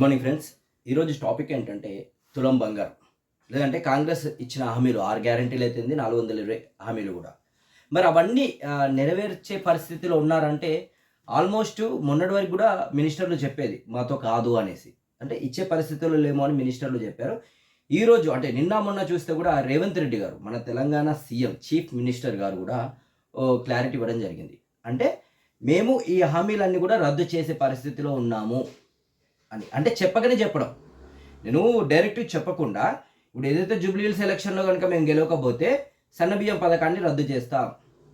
Good morning friends ఈరోజు topic ఏంటంటే తులం బంగారం. లేదంటే కాంగ్రెస్ ఇచ్చిన హామీలు ఆరు గ్యారంటీలు అయితే నాలుగు వందల ఇరవై హామీలు కూడా. మరి అవన్నీ నెరవేర్చే పరిస్థితిలో ఉన్నారంటే ఆల్మోస్ట్ మొన్నటి వరకు కూడా మినిస్టర్లు చెప్పేది మాతో కాదు అనేసి. అంటే ఇచ్చే పరిస్థితుల్లో లేమో అని మినిస్టర్లు చెప్పారు. ఈరోజు అంటే నిన్న మొన్న చూస్తే కూడా రేవంత్ రెడ్డి గారు మన తెలంగాణ సీఎం చీఫ్ మినిస్టర్ గారు కూడా ఓ క్లారిటీ ఇవ్వడం జరిగింది. అంటే మేము ఈ హామీలన్నీ కూడా రద్దు చేసే పరిస్థితిలో ఉన్నాము. అని. అంటే చెప్పకనే చెప్పడం. నేను డైరెక్ట్ చెప్పకుండా ఇప్పుడు ఏదైతే జూబ్లీ సెలక్షన్లో ఎలక్షన్లో కనుక మేము గెలవకపోతే సన్నబియ్యం పథకాన్ని రద్దు చేస్తాం.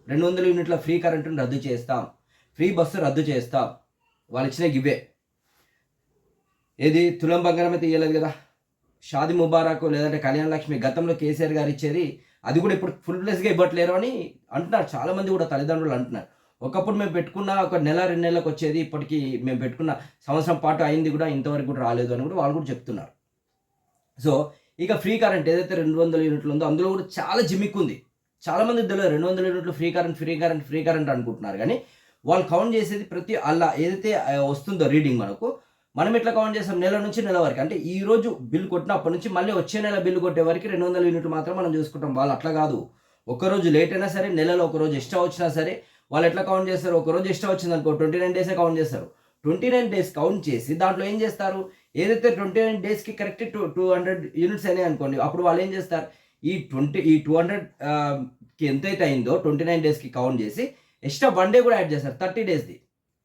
రెండు వందల యూనిట్ల ఫ్రీ కరెంటును రద్దు చేస్తాం. ఫ్రీ బస్సు రద్దు చేస్తాం. వాళ్ళు ఇచ్చిన గివే ఏది? తులం బంగారం అయితే ఇవ్వలేదు కదా. షాది ముబారక్ లేదంటే కళ్యాణ లక్ష్మి గతంలో కేసీఆర్ గారు ఇచ్చేది. అది కూడా ఇప్పుడు ఫుల్ ప్లేస్గా ఇవ్వట్లేరు అని అంటున్నారు. చాలామంది కూడా తల్లిదండ్రులు అంటున్నారు. ఒకప్పుడు మేము పెట్టుకున్న ఒక నెల రెండు నెలలకు వచ్చేది ఇప్పటికీ మేము పెట్టుకున్న సంవత్సరం పాటు అయింది కూడా ఇంతవరకు కూడా రాలేదు అని కూడా వాళ్ళు కూడా చెప్తున్నారు. సో ఇక ఫ్రీ కరెంట్ ఏదైతే రెండు వందల యూనిట్లు ఉందో అందులో కూడా చాలా జిమ్మిక్ ఉంది. చాలా తెలియదు రెండు వందల యూనిట్లు free current free current free current అనుకుంటున్నారు. కానీ వాళ్ళు కౌంట్ చేసేది ప్రతి అలా ఏదైతే వస్తుందో రీడింగ్ మనకు మనం ఎట్లా కౌంట్ చేస్తాం? నెల నుంచి నెల వరకు. అంటే ఈ రోజు బిల్లు కొట్టినప్పటి నుంచి మళ్ళీ వచ్చే నెల బిల్లు కొట్టే వరకు రెండు వందల యూనిట్లు మాత్రం మనం చూసుకుంటాం. వాళ్ళు అట్లా కాదు. ఒక్కరోజు లేట్ అయినా సరే నెలలో ఒక రోజు ఎక్స్ట్రా వచ్చినా సరే వాళ్ళు ఎట్లా కౌంట్ చేస్తారు? ఒక రోజు ఎక్స్ట్రా వచ్చింది అనుకో ట్వంటీ నైన్ డేసే కౌంట్ చేస్తారు. ట్వంటీ నైన్ డేస్ కౌంట్ చేసి దాంట్లో ఏం చేస్తారు? ఏదైతే ట్వంటీ నైన్ డేస్కి correct two two hundred units అయినాయి అనుకోండి అప్పుడు వాళ్ళు ఏం చేస్తారు? ఈ ట్వంటీ ఈ టూ హండ్రెడ్కి ఎంతైతే అయిందో ట్వంటీ నైన్ డేస్కి కౌంట్ చేసి ఎక్స్ట్రా వన్ డే కూడా యాడ్ చేస్తారు థర్టీ డేస్ది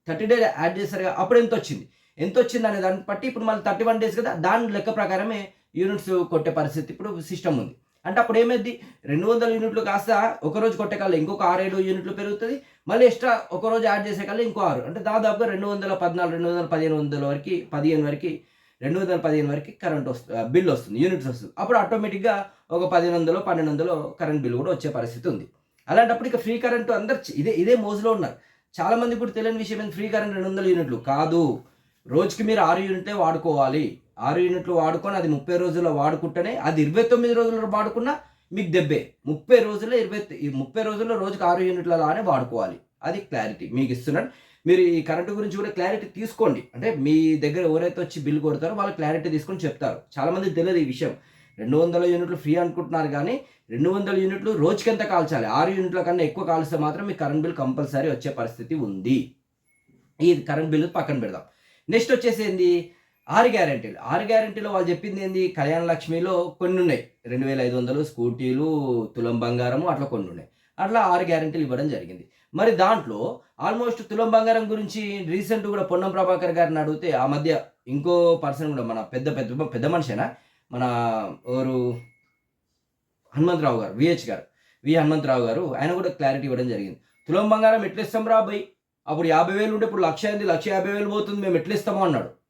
థర్టీ డే యాడ్ చేస్తారు కదా, అప్పుడు ఎంత వచ్చింది? ఎంత వచ్చింది అనే దాన్ని బట్టి ఇప్పుడు మళ్ళీ థర్టీ వన్ డేస్ కదా దాని లెక్క ప్రకారమే యూనిట్స్ కొట్టే పరిస్థితి ఇప్పుడు సిస్టమ్ ఉంది. అంటే అప్పుడు ఏమైంది? రెండు వందల యూనిట్లు కాస్త ఒకరోజు కొట్టే కాలం ఇంకొక ఆరేడు యూనిట్లు పెరుగుతుంది మళ్ళీ ఎక్స్ట్రా ఒక రోజు యాడ్ చేసే కల్లా ఇంకో ఆరు. అంటే దాదాపుగా రెండు వందల పద్నాలుగు రెండు వందల పదిహేను వందల వరకు పదిహేను వరకు రెండు వందల పదిహేను వరకు కరెంట్ వస్తుంది బిల్ వస్తుంది యూనిట్స్ వస్తుంది. అప్పుడు ఆటోమేటిక్గా ఒక పదిహేను వందలు పన్నెండు వందలు కరెంట్ బిల్ కూడా వచ్చే పరిస్థితి ఉంది. అలాంటప్పుడు ఇక ఫ్రీ కరెంట్ అందరు ఇదే ఇదే మోజులో ఉన్నారు. చాలామంది ఇప్పుడు కూడా తెలియని విషయం ఏంటి ఫ్రీ కరెంట్ రెండు వందల యూనిట్లు కాదు. రోజుకి మీరు ఆరు యూనిట్లే వాడుకోవాలి. ఆరు యూనిట్లు వాడుకొని అది ముప్పై రోజుల్లో వాడుకుంటేనే అది ఇరవై తొమ్మిది రోజుల్లో వాడుకున్నా మీకు దెబ్బే ముప్పై రోజుల్లో ఇరవై ఈ ముప్పై రోజుల్లో రోజుకి ఆరు యూనిట్ల లానే వాడుకోవాలి. అది క్లారిటీ. మీకు ఇస్తున్నాను. మీరు ఈ కరెంటు గురించి కూడా క్లారిటీ తీసుకోండి. అంటే మీ దగ్గర ఎవరైతే వచ్చి బిల్ కొడతారో వాళ్ళు క్లారిటీ తీసుకొని చెప్తారు. చాలామంది తెలియదు ఈ విషయం. రెండు వందల యూనిట్లు ఫ్రీ అనుకుంటున్నారు కానీ రెండు వందల యూనిట్లు రోజుకి ఎంత కాల్చాలి? ఆరు యూనిట్ల కన్నా ఎక్కువ కాల్స్తే మాత్రం మీ కరెంట్ బిల్ కంపల్సరీ వచ్చే పరిస్థితి ఉంది. ఈ కరెంట్ బిల్లు పక్కన పెడదాం. నెక్స్ట్ వచ్చేసి ఏంది ఆరు గ్యారెంటీలు. ఆరు గ్యారెంటీలో వాళ్ళు చెప్పింది ఏంది? కళ్యాణ లక్ష్మిలో కొన్ని ఉన్నాయి రెండు వేల ఐదు వందలు స్కూటీలు తులం బంగారము అట్లా కొన్ని ఉన్నాయి అట్లా ఆరు గ్యారెంటీలు ఇవ్వడం జరిగింది. మరి దాంట్లో ఆల్మోస్ట్ తులం బంగారం గురించి రీసెంట్ కూడా పొన్నం ప్రభాకర్ గారిని అడిగితే ఆ మధ్య ఇంకో పర్సన్ కూడా మన పెద్ద పెద్ద పెద్ద మనిషేనా? మన ఎవరు? హనుమంతరావు గారు విహెచ్ గారు. వి హనుమంతరావు గారు ఆయన కూడా క్లారిటీ ఇవ్వడం జరిగింది. తులం బంగారం ఎట్లా ఇస్తాం రా అప్పుడు యాభై వేలు ఉంటే ఇప్పుడు లక్ష అయింది లక్ష యాభై వేలు పోతుంది మేము ఎట్లా ఇస్తామో అన్నాడు.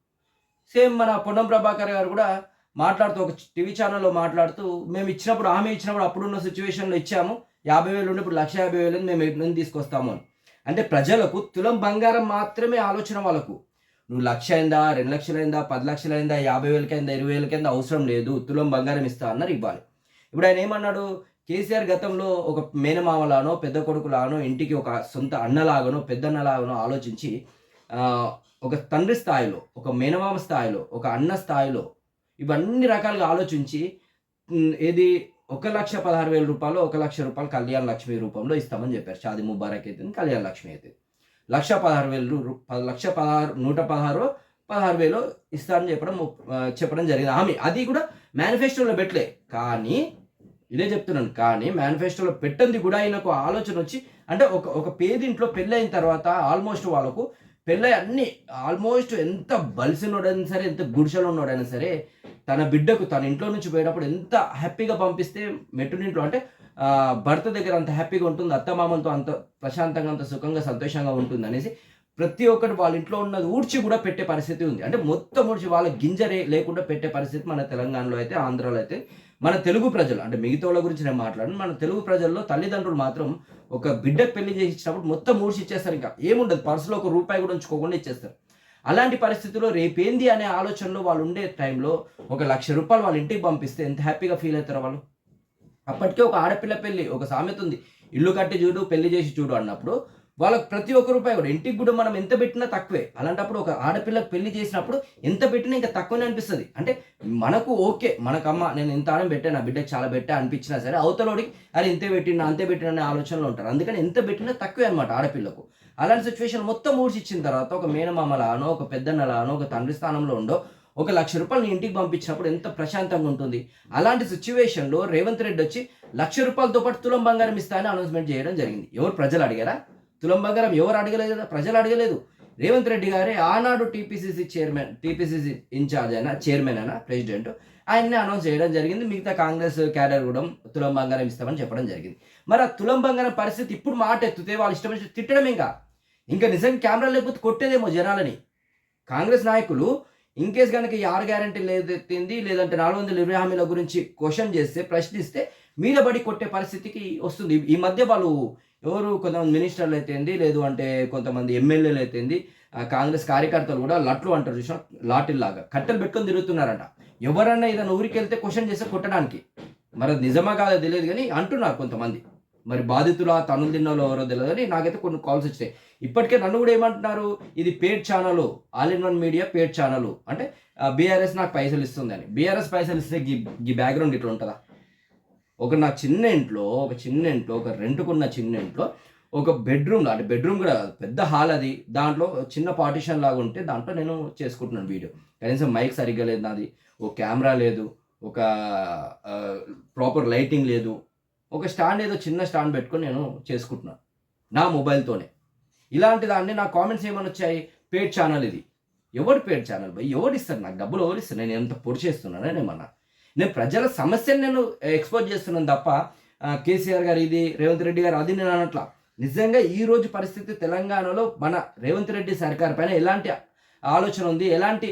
సేమ్ మన పొన్నం ప్రభాకర్ గారు కూడా మాట్లాడుతూ ఒక టీవీ ఛానల్లో మాట్లాడుతూ మేము ఇచ్చినప్పుడు ఆమె ఇచ్చినప్పుడు అప్పుడున్న సిచ్యువేషన్లో ఇచ్చాము. యాభై వేలు ఉంటే ఇప్పుడు లక్ష యాభై వేలు మేము ఎన్ని నుంచి తీసుకొస్తాము అని. అంటే ప్రజలకు తులం బంగారం మాత్రమే ఆలోచన వాళ్ళకు. నువ్వు లక్ష అయిందా రెండు లక్షలైందా పది లక్షలైందా యాభై వేలకైందా ఇరవై వేలకైందా అవసరం లేదు తులం బంగారం ఇస్తా అన్నారు ఇవ్వాలి. ఇప్పుడు ఆయన ఏమన్నాడు? కేసీఆర్ గతంలో ఒక మేనమామలానో పెద్ద కొడుకులానో ఇంటికి ఒక సొంత అన్నలాగానో పెద్దన్నలాగానో ఆలోచించి ఒక తండ్రి స్థాయిలో ఒక మేనమామ స్థాయిలో ఒక అన్న స్థాయిలో ఇవన్నీ రకాలుగా ఆలోచించి ఏది ఒక లక్ష పదహారు వేల రూపాయలు ఒక లక్ష రూపాయలు కళ్యాణ లక్ష్మి రూపంలో ఇస్తామని చెప్పారు. షాది ముబారక్ అయితే కళ్యాణ లక్ష్మి అయితే. లక్ష పదహారు వేలు రూ- ప- లక్ష పదహారు నూట పదహారు పదహారు వేలు ఇస్తారని చెప్పడం చెప్పడం జరిగింది. హామీ అది కూడా మేనిఫెస్టోలో పెట్టలే. కానీ ఇదే చెప్తున్నాను కానీ మేనిఫెస్టోలో పెట్టింది కూడా ఆయనకు ఆలోచన వచ్చి అంటే ఒక ఒక పేదింట్లో పెళ్ళి అయిన తర్వాత ఆల్మోస్ట్ వాళ్ళకు పెళ్ళై అన్ని ఆల్మోస్ట్ ఎంత బలిసినోడైనా సరే ఎంత గుడిసెలో ఉన్నాడైనా సరే తన బిడ్డకు తన ఇంట్లో నుంచి పోయేటప్పుడు ఎంత హ్యాపీగా పంపిస్తే మెట్టునింట్లో అంటే భర్త దగ్గర అంత హ్యాపీగా ఉంటుంది అత్తమామలతో అంత ప్రశాంతంగా అంత సుఖంగా సంతోషంగా ఉంటుంది అనేసి ప్రతి ఒక్కటి వాళ్ళ ఇంట్లో ఉన్నది ఊడ్చి కూడా పెట్టే పరిస్థితి ఉంది. అంటే మొత్తం ఊడ్చి వాళ్ళ గింజరే లేకుండా పెట్టే పరిస్థితి మన తెలంగాణలో అయితే ఆంధ్రాలో అయితే మన తెలుగు ప్రజలు అంటే మిగతా వాళ్ళ గురించి నేను మాట్లాడను మన తెలుగు ప్రజల్లో తల్లిదండ్రులు మాత్రం ఒక బిడ్డకు పెళ్ళి చేసి ఇచ్చినప్పుడు మొత్తం ఊడ్చి ఇచ్చేస్తారు ఇంకా. ఏముండదు పర్సులో ఒక రూపాయి కూడా ఉంచుకోకుండా ఇచ్చేస్తారు. అలాంటి పరిస్థితుల్లో రేపేంది అనే ఆలోచనలో వాళ్ళు ఉండే టైంలో ఒక లక్ష రూపాయలు వాళ్ళ ఇంటికి పంపిస్తే ఎంత హ్యాపీగా ఫీల్ అవుతారు వాళ్ళు? అప్పటికే ఒక ఆడపిల్ల పెళ్ళి ఒక సామెత ఉంది. ఇల్లు కట్టి చూడు పెళ్ళి చేసి చూడు అన్నప్పుడు వాళ్ళకి ప్రతి ఒక్క రూపాయి కూడా. ఇంటికి కూడా మనం ఎంత పెట్టినా తక్కువే. అలాంటప్పుడు ఒక ఆడపిల్లకి పెళ్ళి చేసినప్పుడు ఎంత పెట్టినా ఇంకా తక్కువనే అనిపిస్తుంది. అంటే మనకు ఓకే. మనకమ్మ నేను ఇంత ఆడం పెట్టాను నా బిడ్డకి చాలా పెట్టా అనిపించినా సరే అవతలోడికి అరే ఇంతే పెట్టినా అంతే పెట్టినా అనే ఆలోచనలో ఉంటారు. అందుకని ఎంత పెట్టినా తక్కువే అనమాట ఆడపిల్లకు. అలాంటి సిచ్యువేషన్ మొత్తం ఊడ్చిచ్చిన తర్వాత ఒక మేనమామలానో ఒక పెద్దన్నలానో ఒక తండ్రి స్థానంలో ఉండో ఒక లక్ష రూపాయలు నీ ఇంటికి పంపించినప్పుడు ఎంత ప్రశాంతంగా ఉంటుంది. అలాంటి సిచ్యువేషన్లో రేవంత్ రెడ్డి వచ్చి లక్ష రూపాయలతో పాటు తులం బంగారం ఇస్తా అని అనౌన్స్మెంట్ చేయడం జరిగింది. ఎవరు? ప్రజలు అడిగారా? తులం బంగారం ఎవరు అడగలేదు? కదా ప్రజలు అడగలేదు. రేవంత్ రెడ్డి గారే ఆనాడు టీపీసీసీ చైర్మన్ టీపీసీసీ ఇన్ఛార్జ్ అయినా చైర్మన్ అయినా ప్రెసిడెంట్. ఆయన్ని అనౌన్స్ చేయడం జరిగింది. మిగతా కాంగ్రెస్ క్యాడర్ కూడా తులం బంగారం ఇస్తామని చెప్పడం జరిగింది. మరి ఆ తులం బంగారం పరిస్థితి ఇప్పుడు మాట ఎత్తుతే వాళ్ళు ఇష్టం వచ్చి తిట్టడం ఇంకా. ఇంకా నిజంగా కెమెరా లేకపోతే కొట్టేదేమో జనాలని. కాంగ్రెస్ నాయకులు ఇన్ కేస్ కనుక ఈ ఆరు గ్యారంటీ లేదెత్తింది లేదంటే నాలుగు వందల ఇరవై హామీల గురించి క్వశ్చన్ చేస్తే ప్రశ్నిస్తే మీద పడి కొట్టే పరిస్థితికి వస్తుంది. ఈ మధ్య వాళ్ళు ఎవరు కొంతమంది మినిస్టర్లు అయితేంది లేదు అంటే కొంతమంది ఎమ్మెల్యేలు అయితేంది కాంగ్రెస్ కార్యకర్తలు కూడా లట్లు అంటారు చూసిన లాటిల్లాగా. కట్టెలు పెట్టుకొని తిరుగుతున్నారంట. ఎవరన్నా ఏదైనా ఊరికి వెళ్తే క్వశ్చన్ చేస్తే కొట్టడానికి. మరి నిజమా కాదో తెలియదు కానీ అంటున్నారు కొంతమంది. మరి బాధితుల తనులు తిన్నలో ఎవరో తెలియదు కానీ నాకైతే కొన్ని కాల్స్ వచ్చాయి. ఇప్పటికే నన్ను కూడా ఏమంటున్నారు? ఇది paid channel. All in one media paid channel. అంటే బీఆర్ఎస్ నాకు పైసలు ఇస్తుంది అని బీఆర్ఎస్ పైసలు ఇస్తే గీ గీ బ్యాక్గ్రౌండ్ ఇట్లా ఉంటుందా? ఒక నా చిన్న ఇంట్లో ఒక చిన్న ఇంట్లో ఒక రెంట్కున్న చిన్న ఇంట్లో ఒక బెడ్రూమ్ అంటే బెడ్రూమ్ కూడా కాదు పెద్ద హాల్ అది. దాంట్లో చిన్న పార్టిషన్ లాగా ఉంటే దాంట్లో నేను చేసుకుంటున్నాను వీడియో. కనీసం మైక్ సరిగ్గా లేదు నాది ఒక కెమెరా లేదు ఒక ప్రాపర్ లైటింగ్ లేదు. ఒక స్టాండ్ ఏదో చిన్న స్టాండ్ పెట్టుకొని నేను చేసుకుంటున్నాను నా మొబైల్తోనే. ఇలాంటి దాన్ని నా కామెంట్స్ ఏమైనా వచ్చాయి? పేడ్ ఛానల్ ఇది. ఎవడు పేడ్ ఛానల్? భయ్ ఎవరు ఇస్తారు నాకు డబ్బులు ఎవరు ఇస్తారు? నేను ఎంత పొడి చేస్తున్నాను? ఏమన్నా నేను ప్రజల సమస్యను నేను ఎక్స్పోజ్ చేస్తున్నాను తప్ప కేసీఆర్ గారు ఇది రేవంత్ రెడ్డి గారు అది నేను అనట్లా. నిజంగా ఈరోజు పరిస్థితి తెలంగాణలో మన రేవంత్ రెడ్డి సర్కార్ పైన ఎలాంటి ఆలోచన ఉంది ఎలాంటి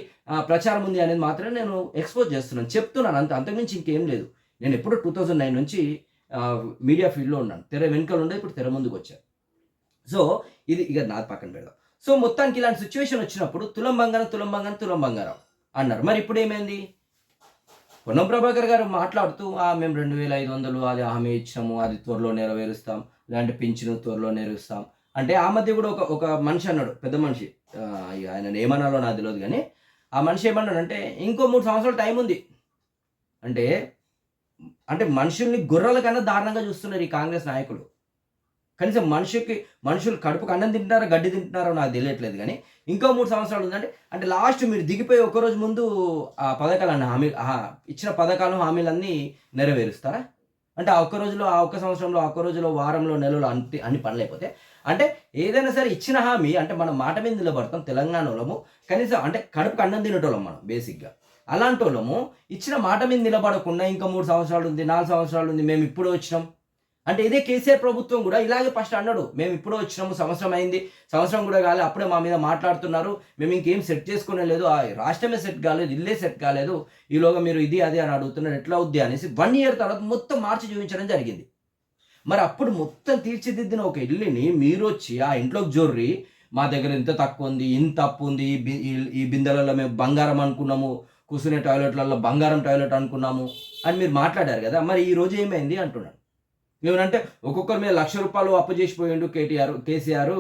ప్రచారం ఉంది అనేది మాత్రమే నేను ఎక్స్పోజ్ చేస్తున్నాను చెప్తున్నాను అంత అంతకుమించి ఇంకేం లేదు. నేను ఎప్పుడు టూ థౌజండ్ నైన్ నుంచి మీడియా ఫీల్డ్లో ఉన్నాను తెర వెనుకలు ఉండే ఇప్పుడు తెర ముందుకు వచ్చాను. సో ఇది ఇక నా పక్కన పెడదాం. సో మొత్తానికి ఇలాంటి సిచ్యువేషన్ వచ్చినప్పుడు తులం బంగారం తులం బంగారం తులం బంగారం అన్నారు. మరి ఇప్పుడు ఏమైంది? పొన్నం ప్రభాకర్ గారు మాట్లాడుతూ "ఆ, మేము రెండు వేల ఐదు వందలు అది హామీ ఇచ్చాము అది త్వరలో నెరవేరుస్తాం ఇలాంటి పింఛను త్వరలో నెరవేరుస్తాం. అంటే ఆ మధ్య కూడా ఒక ఒక మనిషి అన్నాడు పెద్ద మనిషి. ఇక ఆయన ఏమన్నారో నాకు తెలియదు కానీ ఆ మనిషి ఏమన్నాడు అంటే ఇంకో మూడు సంవత్సరాలు టైం ఉంది. అంటే అంటే మనుషుల్ని గుర్రాల కన్నా దారుణంగా చూస్తున్నారు ఈ కాంగ్రెస్ నాయకులు. కనీసం మనిషికి మనుషులు కడుపుకు అన్నం తింటున్నారో గడ్డి తింటున్నారో నాకు తెలియట్లేదు కానీ ఇంకో మూడు సంవత్సరాలు ఉందంటే అంటే లాస్ట్ మీరు దిగిపోయి ఒకరోజు ముందు ఆ పథకాలన్నీ హామీ ఇచ్చిన పథకాలు హామీలన్నీ నెరవేరుస్తారా? అంటే ఆ ఒక్క రోజులో ఆ ఒక్క సంవత్సరంలో ఆ ఒక్క రోజులో వారంలో నెలలో అన్ని అన్ని పనులైపోతే అంటే ఏదైనా సరే ఇచ్చిన హామీ అంటే మనం మాట మీద నిలబడతాం తెలంగాణలోము కనీసం అంటే కడుపుకు అన్నం తినేటోళ్ళం మనం బేసిక్గా అలాంటి వాళ్ళము ఇచ్చిన మాట మీద నిలబడకుండా ఇంకా మూడు సంవత్సరాలు ఉంది నాలుగు సంవత్సరాలు ఉంది మేము ఇప్పుడు వచ్చినాం అంటే ఇదే కేసీఆర్ ప్రభుత్వం కూడా ఇలాగే ఫస్ట్ అన్నాడు మేము ఇప్పుడే వచ్చినాము సంవత్సరం అయింది సంవత్సరం కూడా కాలేదు అప్పుడే మా మీద మాట్లాడుతున్నారు మేము ఇంకేం సెట్ చేసుకునే లేదు ఆ రాష్ట్రమే సెట్ కాలేదు ఇల్లే సెట్ కాలేదు ఈలోగా మీరు ఇది అది అని అడుగుతున్నారు ఎట్లా అవుద్ది? అనేసి వన్ ఇయర్ తర్వాత మొత్తం మార్చి చూపించడం జరిగింది. మరి అప్పుడు మొత్తం తీర్చిదిద్దిన ఒక ఇల్లుని మీరు వచ్చి ఆ ఇంట్లోకి జోర్రి మా దగ్గర ఇంత తక్కువ ఉంది ఇంత అప్పు ఉంది ఈ ఈ- బిందెలలో మేము బంగారం అనుకున్నాము కూర్చునే టాయిలెట్లలో బంగారం టాయిలెట్ అనుకున్నాము అని మీరు మాట్లాడారు కదా మరి ఈ రోజు ఏమైంది అంటున్నాను ఏమనంటే ఒక్కొక్కరి మీద లక్ష రూపాయలు అప్పు చేసిపోయిండు కేటీఆర్ కేసీఆర్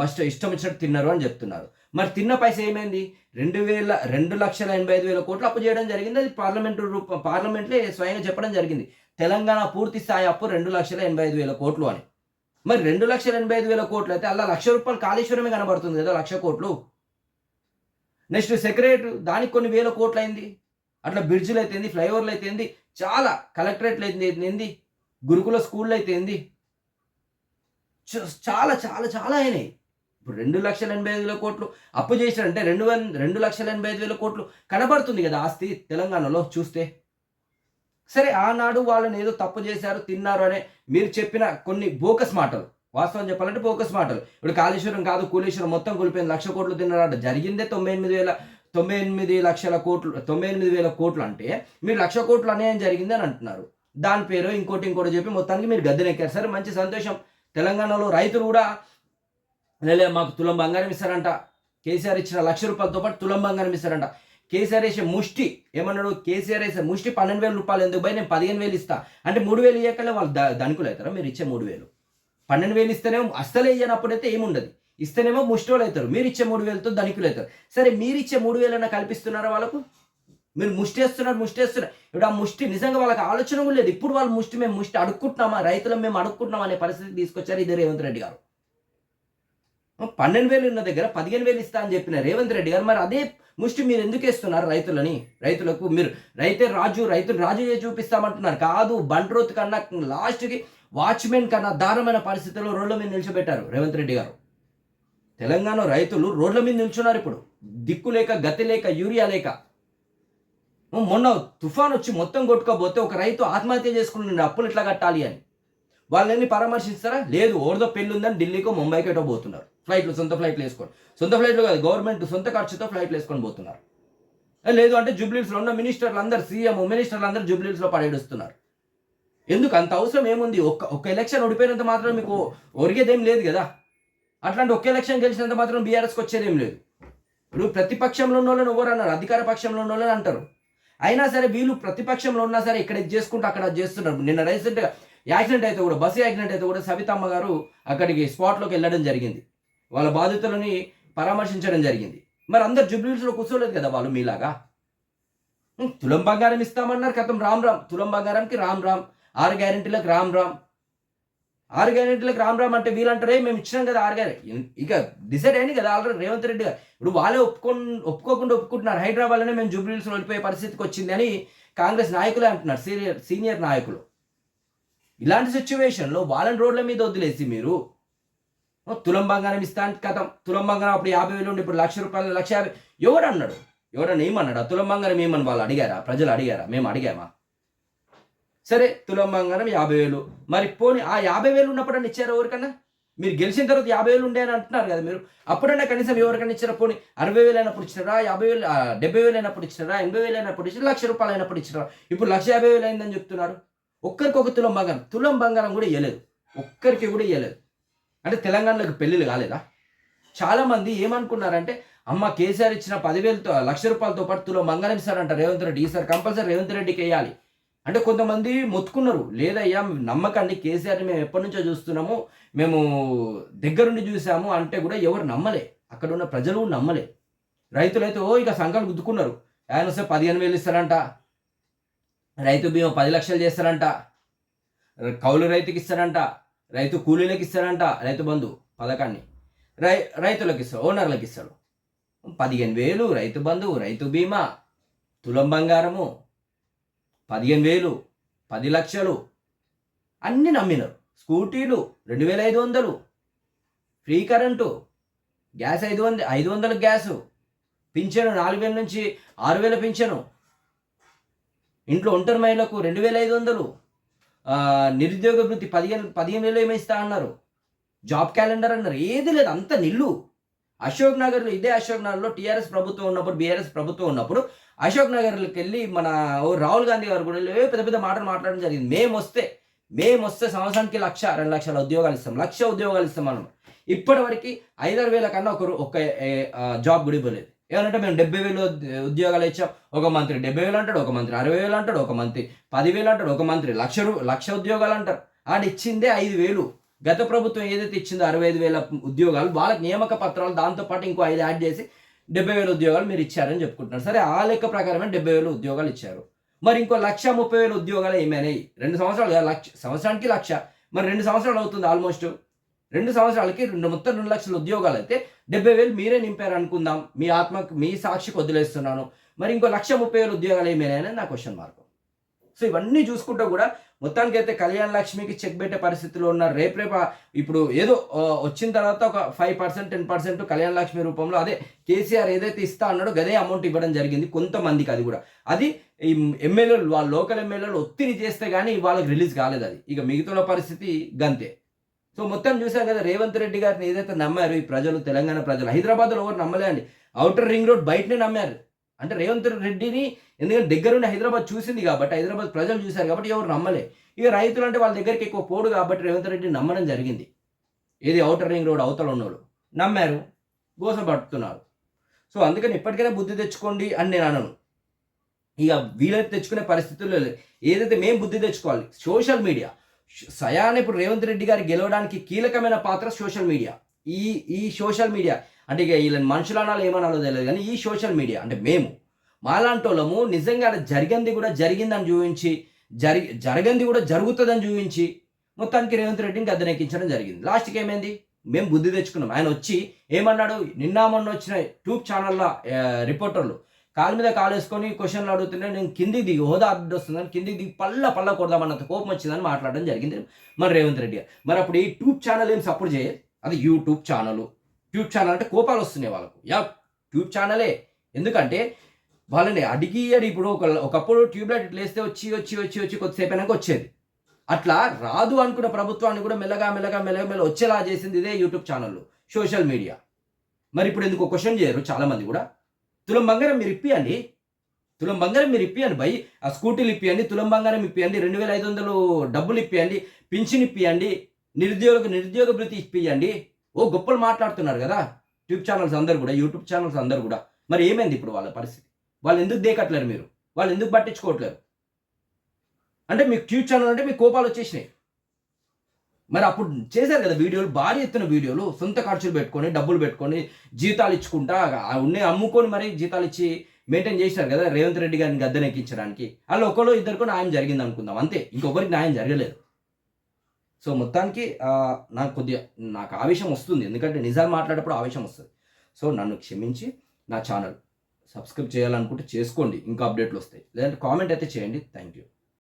మస్ట్ ఇష్టం వచ్చినట్టు తిన్నారు అని చెప్తున్నారు. మరి తిన్న పైస ఏమైంది? రెండు వేల రెండు లక్షల ఎనభై ఐదు వేల కోట్లు అప్పు చేయడం జరిగింది. అది పార్లమెంటు రూప పార్లమెంట్లో స్వయంగా చెప్పడం జరిగింది. తెలంగాణ పూర్తి స్థాయి అప్పు రెండు లక్షల ఎనభై ఐదు వేల కోట్లు అని. మరి రెండు లక్షల ఎనభై ఐదు వేల కోట్లు అయితే అలా లక్ష రూపాయలు కాళేశ్వరమే కనబడుతుంది కదా లక్ష కోట్లు. నెక్స్ట్ సెక్రటరీ దానికి కొన్ని వేల కోట్లు అయింది. అట్లా బ్రిడ్జ్లు అయితే ఫ్లైఓవర్లు అయితేంది చాలా కలెక్టరేట్లు అయితే గురుకుల స్కూళ్ళు అయితే ఏంది? చాలా చాలా చాలా అయినాయి. ఇప్పుడు రెండు లక్షల ఎనభై ఐదు వేల కోట్లు అప్పు చేశారంటే రెండు వన్ రెండు లక్షల ఎనభై ఐదు వేల కోట్లు కనబడుతుంది కదా ఆస్తి తెలంగాణలో చూస్తే. సరే ఆనాడు వాళ్ళని ఏదో తప్పు చేశారు తిన్నారు అనే మీరు చెప్పిన కొన్ని బోకస్ మాటలు. వాస్తవం చెప్పాలంటే బోకస్ మాటలు. ఇప్పుడు కాళేశ్వరం కాదు కూలేశ్వరం మొత్తం కూలిపోయింది. లక్ష కోట్లు తిన్నారట. జరిగిందే తొంభై ఎనిమిది వేల తొంభై ఎనిమిది లక్షల కోట్లు తొంభై ఎనిమిది వేల కోట్లు అంటే మీరు లక్ష కోట్లు అన్యాయం జరిగింది అని అంటున్నారు. దాని పేరు ఇంకోటి ఇంకోటి చెప్పి మొత్తానికి మీరు గద్దెనెక్కారు. సరే మంచి సంతోషం. తెలంగాణలో రైతులు కూడా లేలే మాకు తులం బంగారం ఇస్తారంట. కేసీఆర్ ఇచ్చిన లక్ష రూపాయలతో పాటు తులం బంగారం ఇస్తారంట. కేసీఆర్ వేసే ముష్టి ఏమన్నాడు? కేసీఆర్ వేసే ముష్టి పన్నెండు వేల రూపాయలు ఎందుకు? పోయి నేను పదిహేను వేలు ఇస్తా. అంటే మూడు వేలు ఇవ్వకలే వాళ్ళు ద ధనికులు అవుతారా? మీరు ఇచ్చే మూడు వేలు. పన్నెండు వేలు ఇస్తేనేమో అస్సలే ఇయ్యనప్పుడైతే ఏముండదు. ఇస్తేనేమో ముష్టి వాళ్ళు అవుతారు. మీరు ఇచ్చే మూడు వేలతో ధనికులు అవుతారు. సరే మీరు ఇచ్చే మూడు వేలన్నా కల్పిస్తున్నారా వాళ్ళకు? మీరు ముష్టేస్తున్నారు ముష్టేస్తున్నారు. ఇప్పుడు ఆ ముష్టి నిజంగా వాళ్ళకి ఆలోచన కూడా లేదు. ఇప్పుడు వాళ్ళు ముష్టి మేము ముష్టి అడుక్కుంటున్నామా రైతులు మేము అడుక్కుంటున్నాం అనే పరిస్థితి తీసుకొచ్చారు ఇది రేవంత్ రెడ్డి గారు. పన్నెండు వేలు ఉన్న దగ్గర పదిహేను వేలు ఇస్తా అని చెప్పిన రేవంత్ రెడ్డి గారు మరి అదే ముష్టి మీరు ఎందుకు వేస్తున్నారు రైతులని? రైతులకు మీరు రైతే రాజు రైతులు రాజు చూపిస్తామంటున్నారు. కాదు బండ్రోత్ కన్నా లాస్ట్కి వాచ్మెన్ కన్నా దారుణమైన పరిస్థితుల్లో రోడ్ల మీద నిలిచిపెట్టారు రేవంత్ రెడ్డి గారు. తెలంగాణ రైతులు రోడ్ల మీద నిల్చున్నారు ఇప్పుడు. దిక్కు లేక గతి లేక యూరియా లేక. మొన్న తుఫాన్ వచ్చి మొత్తం కొట్టుకోబోతే ఒక రైతు ఆత్మహత్య చేసుకుని అప్పులు ఎట్లా కట్టాలి అని. వాళ్ళని పరామర్శిస్తారా? లేదు ఓర్దో పెళ్ళి ఉందని ఢిల్లీకో ముంబైకి ఎటో పోతున్నారు. ఫ్లైట్లు సొంత ఫ్లైట్లు వేసుకొని. సొంత ఫ్లైట్లు కాదు గవర్నమెంట్ సొంత ఖర్చుతో ఫ్లైట్లు వేసుకొని పోతున్నారు. లేదు అంటే జూబ్లీస్లో ఉన్న మినిస్టర్లు అందరు సీఎం మినిస్టర్లు అందరు జూబ్లీస్లో పడేడుస్తున్నారు. ఎందుకు? అంత అవసరం ఏముంది? ఒక్క ఒక్క ఎలక్షన్ ఓడిపోయినంత మాత్రం మీకు ఒరిగేదేం లేదు కదా. అట్లాంటి ఒక్క ఎలక్షన్ గెలిచినంత మాత్రం బీఆర్ఎస్కి వచ్చేదేం లేదు. ఇప్పుడు ప్రతిపక్షంలో ఉన్న వాళ్ళని ఎవరు అన్నారు అధికార పక్షంలో ఉన్న వాళ్ళని అంటారు. అయినా సరే వీళ్ళు ప్రతిపక్షంలో ఉన్నా సరే ఇక్కడ చేసుకుంటూ అక్కడ చేస్తున్నారు. నిన్న రీసెంట్ యాక్సిడెంట్ అయితే కూడా బస్సు యాక్సిడెంట్ అయితే కూడా సవితమ్మ గారు అక్కడికి స్పాట్లోకి వెళ్ళడం జరిగింది. వాళ్ళ బాధితులని పరామర్శించడం జరిగింది. మరి అందరు జుబ్లీస్లో కూర్చోలేదు కదా వాళ్ళు మీలాగా? తులం బంగారం ఇస్తామన్నారు కథం. రామ్ రామ్ తులం బంగారంకి రామ్ రామ్ ఆరు గ్యారెంటీలకు రామ్ రామ్. ఆరు గ్యారెంటీలకు రామ్ రామ్ అంటే వీళ్ళంటారే మేము ఇచ్చినాం కదా ఆరు గ్యారెంటీ ఇక డిసైడ్ అయింది కదా ఆల్రెడీ రేవంత్ రెడ్డి గారు. ఇప్పుడు వాళ్ళే ఒప్పుకో ఒప్పుకోకుండా ఒప్పుకుంటున్నారు. హైదరాబాద్లోనే మేము జూబ్లీస్ వెళ్ళిపోయే పరిస్థితికి వచ్చింది అని కాంగ్రెస్ నాయకులే అంటున్నారు. సీనియర్ సీనియర్ నాయకులు. ఇలాంటి సిచ్యువేషన్లో వాళ్ళని రోడ్ల మీద వదిలేసి మీరు తులం బంగారం ఇస్తా అంటే కథం. తులం బంగారం అప్పుడు యాభై వేలు ఉండి ఇప్పుడు లక్ష రూపాయలు లక్ష యాభై ఎవడు అన్నాడు ఎవడన్నా ఏమన్నాడు? ఆ తులం బంగారం ఏమని వాళ్ళు అడిగారా? ప్రజలు అడిగారా? మేము అడిగామా? సరే తులం బంగారం యాభై వేలు. మరి పోనీ ఆ యాభై వేలు ఉన్నప్పుడన్నా ఇచ్చారు ఎవరికన్నా? మీరు గెలిచిన తర్వాత యాభై వేలు ఉండే అని అంటున్నారు కదా మీరు. అప్పుడన్నా కనీసం ఎవరికైనా ఇచ్చారా? పోనీ అరవై వేలు అయినప్పుడు ఇచ్చినారా? యాభై వేలు డెబ్బై వేలు అయినప్పుడు ఇచ్చినారా? ఎనభై వేలు అయినప్పుడు ఇచ్చిన లక్ష రూపాయలు అయినప్పుడు ఇచ్చినారా? ఇప్పుడు లక్ష యాభై వేలు అయిందని చెప్తున్నారు. ఒక్కరికొక తులం బంగారం. తులం బంగారం కూడా ఇవ్వలేదు ఒక్కరికి కూడా ఇవ్వలేదు అంటే తెలంగాణలోకి పెళ్ళిళ్ళు కాలేదా? చాలామంది ఏమనుకున్నారంటే అమ్మ కేసీఆర్ ఇచ్చిన పదివేలతో లక్ష రూపాయలతో పాటు తులం బంగారం ఇస్తారంట రేవంత్ రెడ్డి. ఈసారి కంపల్సరీ రేవంత్ రెడ్డికి వేయాలి. అంటే కొంతమంది మొత్తుకున్నారు. లేదయ్యా నమ్మకండి కేసీఆర్ని మేము ఎప్పటి నుంచో చూస్తున్నాము. మేము దగ్గరుండి చూసాము అంటే కూడా ఎవరు నమ్మలే. అక్కడ ఉన్న ప్రజలు నమ్మలే. రైతులైతే ఓ ఇక సంఘాలు గుద్దుకున్నారు. ఆయన వస్తే పదిహేను వేలు ఇస్తారంట. రైతు బీమా పది లక్షలు చేస్తారంట. కౌలు రైతుకి ఇస్తారంట. రైతు కూలీలకు ఇస్తారంట. రైతు బంధు పథకాన్ని. రై రైతులకు ఇస్తాడు ఓనర్లకు ఇస్తాడు. పదిహేను వేలు రైతు బంధు రైతు బీమా తులం బంగారము. పదిహేను వేలు పది లక్షలు. అన్నీ నమ్మినారు. స్కూటీలు రెండు వేల ఐదు వందలు. ఫ్రీ కరెంటు గ్యాస్ ఐదు వంద ఐదు వందల గ్యాసు. పింఛను నాలుగు వేల నుంచి ఆరు వేల పింఛను. ఇంట్లో ఒంటరి మహిళలకు రెండు వేల ఐదు వందలు. నిరుద్యోగ వృత్తి పదిహేను పదిహేను వేలు ఏమో ఇస్తా అన్నారు. జాబ్ క్యాలెండర్ అన్నారు. ఏది లేదు అంత నిల్లు. అశోక్ నగర్లో ఇదే అశోక్ నగర్లో టీఆర్ఎస్ ప్రభుత్వం ఉన్నప్పుడు బీఆర్ఎస్ ప్రభుత్వం ఉన్నప్పుడు అశోక్ నగర్కి వెళ్ళి మన ఓ రాహుల్ గాంధీ గారు కూడా వెళ్ళి, పెద్ద పెద్ద మాటలు మాట్లాడడం జరిగింది. మేము వస్తే మేము వస్తే సంవత్సరానికి లక్ష రెండు లక్షల ఉద్యోగాలు ఇస్తాం. లక్ష ఉద్యోగాలు ఇస్తాం మనం ఇప్పటివరకు ఐదారు వేల కన్నా ఒకరు ఒక జాబ్ కూడా ఇవ్వలేదు. ఏమంటే మేము డెబ్బై వేలు ఉద్యోగాలు ఇచ్చాం. ఒక మంత్రి డెబ్బై వేలు అంటాడు ఒక మంత్రి అరవై వేలు అంటాడు ఒక మంత్రి పదివేలు అంటాడు ఒక మంత్రి లక్ష రూ లక్ష ఉద్యోగాలు అంటారు. ఆడ ఇచ్చిందే ఐదు వేలు. గత ప్రభుత్వం ఏదైతే ఇచ్చిందో అరవై ఐదు వేల ఉద్యోగాలు వాళ్ళకి నియామక పత్రాలు దాంతోపాటు ఇంకో ఐదు యాడ్ చేసి డెబ్బై వేల ఉద్యోగాలు మీరు ఇచ్చారని చెప్పుకుంటున్నారు. సరే ఆ లెక్క ప్రకారమే డెబ్బై వేలు ఉద్యోగాలు ఇచ్చారు. మరి ఇంకో లక్ష ముప్పై వేల ఉద్యోగాలు ఏమైనాయి రెండు సంవత్సరాలు లక్ష సంవత్సరానికి లక్ష. మరి రెండు సంవత్సరాలు అవుతుంది ఆల్మోస్ట్. రెండు సంవత్సరాలకి రెండు మొత్తం రెండు లక్షల ఉద్యోగాలు అయితే డెబ్బై వేలు మీరే నింపారు అనుకుందాం. మీ ఆత్మకు మీ సాక్షికి వదిలేస్తున్నాను. మరి ఇంకో లక్ష ముప్పై వేల ఉద్యోగాలు ఏమైనాయని నా క్వశ్చన్ మార్కు సో ఇవన్నీ చూసుకుంటూ కూడా మొత్తానికి అయితే కళ్యాణ లక్ష్మికి చెక్ పెట్టే పరిస్థితిలో ఉన్నారు రేపు రేపు ఇప్పుడు ఏదో వచ్చిన తర్వాత ఒక five percent ten percent Kalyana Lakshmi రూపంలో అదే కేసీఆర్ ఏదైతే ఇస్తా అన్నాడో గదే అమౌంట్ ఇవ్వడం జరిగింది కొంతమందికి అది కూడా. అది ఈ ఎమ్మెల్యేలు వాళ్ళ లోకల్ ఎమ్మెల్యేలు ఒత్తిడి చేస్తే కానీ వాళ్ళకి రిలీజ్ కాలేదు అది. ఇక మిగతా పరిస్థితి గంతే. సో మొత్తం చూసాం కదా రేవంత్ రెడ్డి గారిని ఏదైతే నమ్మారు ఈ ప్రజలు తెలంగాణ ప్రజలు హైదరాబాద్లో ఎవరు నమ్మలే అండి. అవుటర్ రింగ్ రోడ్ బయటనే నమ్మారు. అంటే రేవంత్ రెడ్డిని ఎందుకంటే దగ్గరుండి హైదరాబాద్ చూసింది కాబట్టి హైదరాబాద్ ప్రజలు చూశారు కాబట్టి ఎవరు నమ్మలే. ఇక రైతులు అంటే వాళ్ళ దగ్గరికి ఎక్కువ పోడు కాబట్టి రేవంత్ రెడ్డి నమ్మడం జరిగింది. ఏది అవుటర్ రింగ్ రోడ్ అవతల ఉన్నోళ్ళు. నమ్మారు గోస పడుతున్నారు సో అందుకని ఇప్పటికైనా బుద్ధి తెచ్చుకోండి అని నేను అనను. ఇక వీలైతే తెచ్చుకునే పరిస్థితుల్లో లేదు. ఏదైతే మేము బుద్ధి తెచ్చుకోవాలి సోషల్ మీడియా. సయాన్ ఇప్పుడు రేవంత్ రెడ్డి గారు గెలవడానికి కీలకమైన పాత్ర సోషల్ మీడియా. ఈ ఈ సోషల్ మీడియా. అంటే ఇక వీళ్ళని మనుషులు అనాలి ఏమనాలో తెలియదు కానీ ఈ సోషల్ మీడియా అంటే మేము మాలాంటి వాళ్ళము నిజంగా జరిగింది కూడా జరిగిందని చూపించి జరిగి జరగంది కూడా జరుగుతుందని చూపించి మొత్తానికి రేవంత్ రెడ్డిని గద్దెనెక్కించడం జరిగింది. లాస్ట్కి ఏమైంది? మేము బుద్ధి తెచ్చుకున్నాం. ఆయన వచ్చి ఏమన్నాడు? నిన్న మొన్న వచ్చిన ట్యూబ్ ఛానళ్ళ రిపోర్టర్లు కాలు మీద కాలు వేసుకొని క్వశ్చన్లు అడుగుతుంటే నేను కిందికి దిగి హోదా అడ్డు వస్తుందని కిందికి దిగి పల్ల పళ్ళ కొడదామన్నంత కోపం వచ్చిందని మాట్లాడడం జరిగింది మరి రేవంత్ రెడ్డి మరి అప్పుడు ఈ ట్యూబ్ ఛానల్ ఏం సపోర్ట్ చేయదు అది యూట్యూబ్ ఛానల్ ట్యూబ్ ఛానల్ అంటే కోపాలు వస్తున్నాయి వాళ్ళకు. యా ట్యూబ్ ఛానలే ఎందుకంటే వాళ్ళని అడిగి అడి ఇప్పుడు ఒక ఒకప్పుడు ట్యూబ్లైట్ ఇట్లా వేస్తే వచ్చి వచ్చి వచ్చి వచ్చి కొద్దిసేపు అయినాక వచ్చేది. అట్లా రాదు అనుకున్న ప్రభుత్వాన్ని కూడా మెల్లగా మెల్లగా మెల్లగా మెల్ల వచ్చేలా చేసింది ఇదే యూట్యూబ్ ఛానళ్ళు సోషల్ మీడియా మరి ఇప్పుడు ఎందుకు క్వశ్చన్ చేయరు చాలామంది కూడా? తులం బంగారం మీరు ఇప్పియండి. తులం బంగారం మీరు ఇప్పియండి. భయ్ ఆ స్కూటీలు ఇప్పియండి తులం బంగారం ఇప్పియండి రెండు వేల ఐదు వందలు డబ్బులు ఇప్పియండి పింఛన్ ఇప్పియండి నిరుద్యోగ నిరుద్యోగ భృతి ఇప్పియండి. ఓ గొప్పలు మాట్లాడుతున్నారు కదా. ట్యూబ్ ఛానల్స్ అందరు కూడా యూట్యూబ్ ఛానల్స్ అందరు కూడా. మరి ఏమైంది ఇప్పుడు వాళ్ళ పరిస్థితి? వాళ్ళు ఎందుకు దేకట్లేరు మీరు? వాళ్ళు ఎందుకు పట్టించుకోవట్లేరు? అంటే మీకు ట్యూబ్ ఛానల్ అంటే మీకు కోపాలు వచ్చేసినాయి. మరి అప్పుడు చేశారు కదా వీడియోలు భారీ ఎత్తున వీడియోలు. సొంత ఖర్చులు పెట్టుకొని డబ్బులు పెట్టుకొని జీతాలు ఇచ్చుకుంటా ఆ అమ్ముకొని మరి జీతాలు ఇచ్చి మెయింటైన్ చేశారు కదా రేవంత్ రెడ్డి గారిని గద్దెనెక్కించడానికి. అలా ఒకరు ఇద్దరికి న్యాయం జరిగింది అనుకుందాం. అంతే. ఇంకొకరికి న్యాయం జరగలేదు. సో మొత్తానికి నాకు కొద్దిగా నాకు ఆవేశం వస్తుంది. ఎందుకంటే నిజాలు మాట్లాడేటప్పుడు ఆవేశం వస్తుంది. సో నన్ను క్షమించి నా ఛానల్ సబ్స్క్రైబ్ చేయాలనుకుంటే చేసుకోండి. ఇంకా అప్డేట్లు వస్తాయి. లేదంటే కామెంట్ అయితే చేయండి. Thank you.